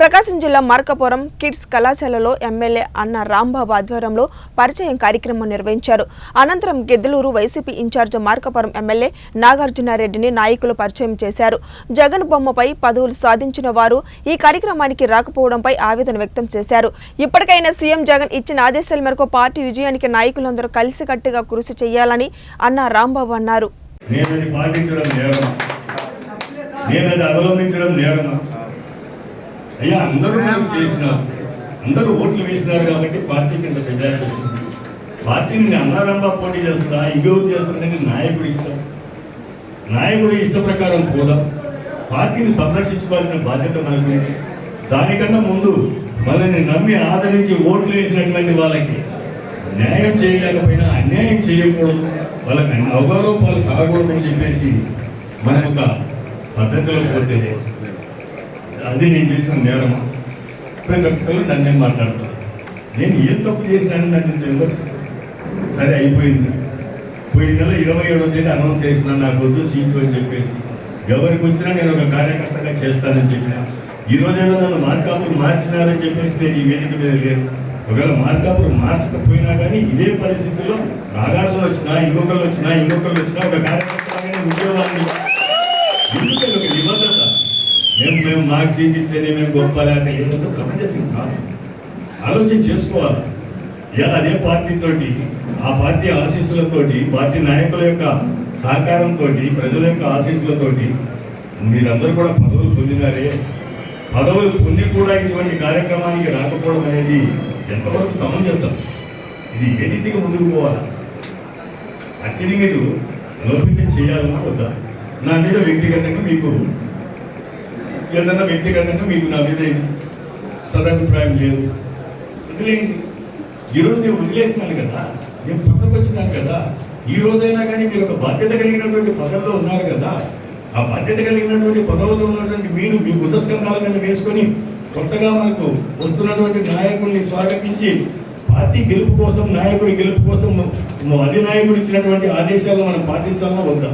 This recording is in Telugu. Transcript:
ప్రకాశం జిల్లా మార్కాపురం కిడ్స్ కళాశాలలో ఎమ్మెల్యే అన్న రాంబాబు ఆధ్వర్యంలో పరిచయం కార్యక్రమం నిర్వహించారు. అనంతరం గిద్దలూరు వైసీపీ ఇన్ఛార్జ్ మార్కాపురం ఎమ్మెల్యే నాగార్జునారెడ్డిని నాయకులు పరిచయం చేశారు. జగన్ బొమ్మపై పదవులు సాధించిన వారు ఈ కార్యక్రమానికి రాకపోవడంపై ఆవేదన వ్యక్తం చేశారు. ఇప్పటికైనా సీఎం జగన్ ఇచ్చిన ఆదేశాల మేరకు పార్టీ విజయానికి నాయకులందరూ కలిసికట్టుగా కృషి చేయాలని అన్న రాంబాబు అన్నారు. నేను పాటించడం నేరమా అవలంబించడం నేరమా? అయ్యా అందరూ మనం చేసినారు అందరూ ఓట్లు వేసినారు కాబట్టి పార్టీకి ఇంత మెజార్టీ వచ్చింది. పార్టీని అన్నారంబా పోటీ చేస్తుందా ఇంకెవరు చేస్తారనేది నాయకుడి ఇష్టం. నాయకుడి ఇష్ట ప్రకారం పోదాం. పార్టీని సంరక్షించుకోవాల్సిన బాధ్యత మనకు దానికన్నా ముందు మనల్ని నమ్మి ఆదరించి ఓట్లు వేసినటువంటి వాళ్ళకి న్యాయం చేయలేకపోయినా అన్యాయం చేయకూడదు. వాళ్ళకి అన్ని అవగారోపాలు కాకూడదని చెప్పేసి మనం ఒక పద్ధతిలో పోతే అది నేను చేసిన నేరమా? ప్రతి ఒక్కరు నన్నే మాట్లాడతారు. నేను ఏం తప్పు చేసినానని నన్ను ఇంత విమర్శిస్తాను సరే అయిపోయింది. పోయిన నెల ఇరవై ఏడో తేదీ అనౌన్స్ చేసిన నాకు వద్దు సీటు అని చెప్పేసి. ఎవరికి వచ్చినా నేను ఒక కార్యకర్తగా చేస్తానని చెప్పిన. ఈ నన్ను మార్కాపురం మార్చినారని చెప్పేసి నేను ఈ వేదిక మీద లేను. ఒకవేళ మార్కాపురం మార్చకపోయినా కానీ ఇదే పరిస్థితుల్లో నాగార్జున వచ్చినా ఇంకొకళ్ళు వచ్చినా ఇంకొకళ్ళు వచ్చినా ఒక కార్యకర్తగానే ఉద్యోగాన్ని ఎందుకంటే ఒక నిబంధన మేము మేము మాకు సీట్ ఇస్తేనే మేము గొప్ప లేకపోతే ఏదంటే సమంజసం కాదు. ఆలోచన చేసుకోవాలి. ఇలా అదే పార్టీతోటి ఆ పార్టీ ఆశీస్సులతోటి పార్టీ నాయకుల యొక్క సహకారంతో ప్రజల యొక్క ఆశీస్సులతోటి మీరందరూ కూడా పదవులు పొందినారే. పదవులు పొంది కూడా ఇటువంటి కార్యక్రమానికి రాకపోవడం అనేది ఎంతవరకు సమంజసం? ఇది ఏ రీతిగా ముందుకు పోవాలా? పార్టీని మీరు బలోపేతం చేయాలన్నా వద్దా? నా మీద వ్యక్తిగతంగా మీకు ఏదన్నా వ్యక్తిగతంగా మీకు నా మీద సదాభిప్రాయం లేదు. వదిలేయండి. ఈరోజు నేను వదిలేసినాను కదా నేను పక్కకు వచ్చినాను కదా ఈ రోజైనా కానీ మీరు ఒక బాధ్యత కలిగినటువంటి పదవిలో ఉన్నారు కదా ఆ బాధ్యత కలిగినటువంటి పదవుల్లో ఉన్నటువంటి మీరు మీ భుజస్కంధాల మీద వేసుకొని కొత్తగా మనకు వస్తున్నటువంటి నాయకుల్ని స్వాగతించి పార్టీ గెలుపు కోసం నాయకుడి గెలుపు కోసం అధినాయకుడు ఇచ్చినటువంటి ఆదేశాలను మనం పాటించాలన్నా వద్దా?